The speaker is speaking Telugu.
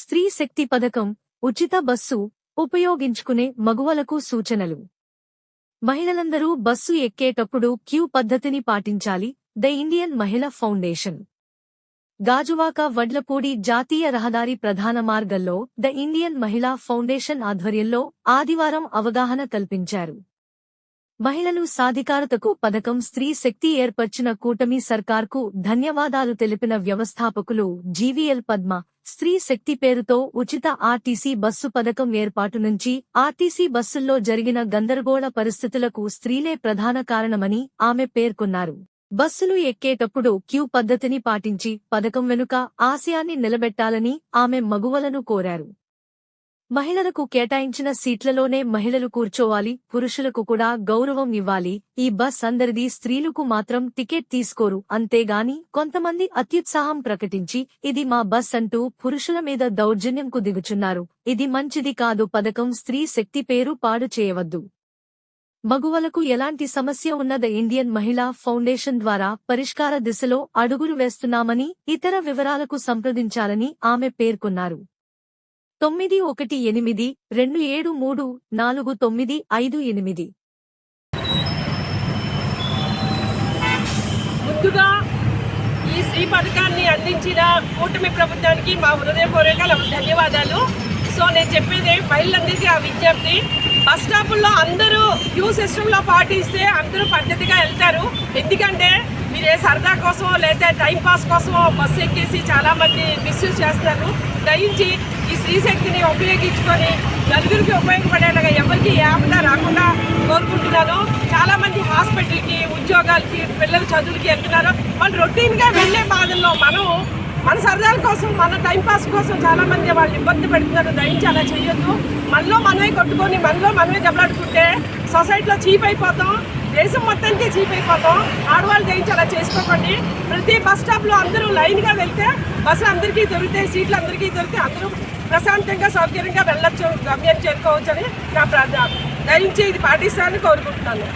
స్త్రీ శక్తి పథకం ఉచిత బస్సు ఉపయోగించుకునే మగువలకు సూచనలు. మహిళలందరూ బస్సు ఎక్కేటప్పుడు క్యూ పద్ధతిని పాటించాలి the Indian Mahila foundation. Gajuwaka Vadlapudi జాతీయ రహదారి ప్రధాన మార్గంలో ద ఇండియన్ మహిళా ఫౌండేషన్ ఆధ్వర్యంలో ఆదివారం అవగాహన కల్పించారు. మహిళలు సాధికారతకు పథకం స్త్రీ శక్తి ఏర్పర్చిన కూటమి సర్కార్కు ధన్యవాదాలు తెలిపిన వ్యవస్థాపకులు జీవీఎల్ పద్మ. స్త్రీ శక్తి పేరుతో ఉచిత ఆర్టీసీ బస్సు పథకం ఏర్పాటు నుంచి ఆర్టీసీ బస్సుల్లో జరిగిన గందరగోళ పరిస్థితులకు స్త్రీలే ప్రధాన కారణమని ఆమె పేర్కొన్నారు. బస్సులు ఎక్కేటప్పుడు క్యూ పద్ధతిని పాటించి పథకం వెనుక ఆశయాన్ని నిలబెట్టాలని ఆమె మగువలను కోరారు. మహిళలకు కేటాయించిన సీట్లలోనే మహిళలు కూర్చోవాలి పురుషులకు కూడా గౌరవం ఇవ్వాలి. ఈ బస్ అందరిది స్త్రీలకు మాత్రం టికెట్ తీసుకోరు. అంతేగాని కొంతమంది అత్యుత్సాహం ప్రకటించి ఇది మా బస్ అంటూ పురుషుల మీద దౌర్జన్యంకు దిగుచున్నారు. ఇది మంచిది కాదు పథకం స్త్రీ శక్తి పేరు పాడు చేయవద్దు. మగువలకు ఎలాంటి సమస్య ఉన్నద ఇండియన్ మహిళా ఫౌండేషన్ ద్వారా పరిష్కార దిశలో అడుగులు వేస్తున్నామని ఇతర వివరాలకు సంప్రదించాలని ఆమె పేర్కొన్నారు. తొమ్మిది ఒకటి ఎనిమిది రెండు ఏడు మూడు నాలుగు తొమ్మిది ఐదు ఎనిమిది. ముందుగా ఈ శ్రీ పథకాన్ని అందించిన కూటమి ప్రభుత్వానికి మా హృదయపూర్వక ధన్యవాదాలు. సో నేను చెప్పేది మహిళలందరికీ ఆ విజ్ఞప్తి. బస్ స్టాపుల్లో అందరూ క్యూ సిస్టంలో పాటిస్తే అందరూ పద్ధతిగా వెళ్తారు. ఎందుకంటే మీరు ఏ సరదా కోసమో లేదా టైంపాస్ కోసమో బస్సు ఎక్కేసి చాలామంది మిస్యూజ్ చేస్తారు. దయించి ఈ స్త్రీశక్తిని ఉపయోగించుకొని నలుగురికి ఉపయోగపడేలాగా ఎవరికి ఏ ఆపద రాకుండా కోరుకుంటున్నాను. చాలామంది హాస్పిటల్కి ఉద్యోగాలకి పిల్లల చదువులకి వెళ్తున్నారు. వాళ్ళు రొటీన్గా వెళ్ళే బాధల్లో మనం మన సరదాల కోసం మన టైంపాస్ కోసం చాలామంది వాళ్ళు ఇబ్బంది పెడుతున్నారు. దయించి అలా చేయొద్దు. మనలో మనమే కొట్టుకొని మనలో మనమే దెబ్బలాడుకుంటే సొసైటీలో చీప్ అయిపోతాం. దేశం మొత్తానికి చీప్ అయిపోతాం. ఆడవాళ్ళు దయించి అలా చేసుకోకండి. ప్రతి బస్ స్టాప్లో అందరూ లైన్గా వెళ్తే బస్సు అందరికీ దొరుకుతాయి సీట్లు అందరికీ దొరికితే అందరూ ప్రశాంతంగా సౌకర్యంగా వెళ్ళొచ్చు గమ్యం చేరుకోవచ్చు అని నా ప్రార్థన. దయించి ఇది పాటిస్తానని కోరుకుంటున్నాను.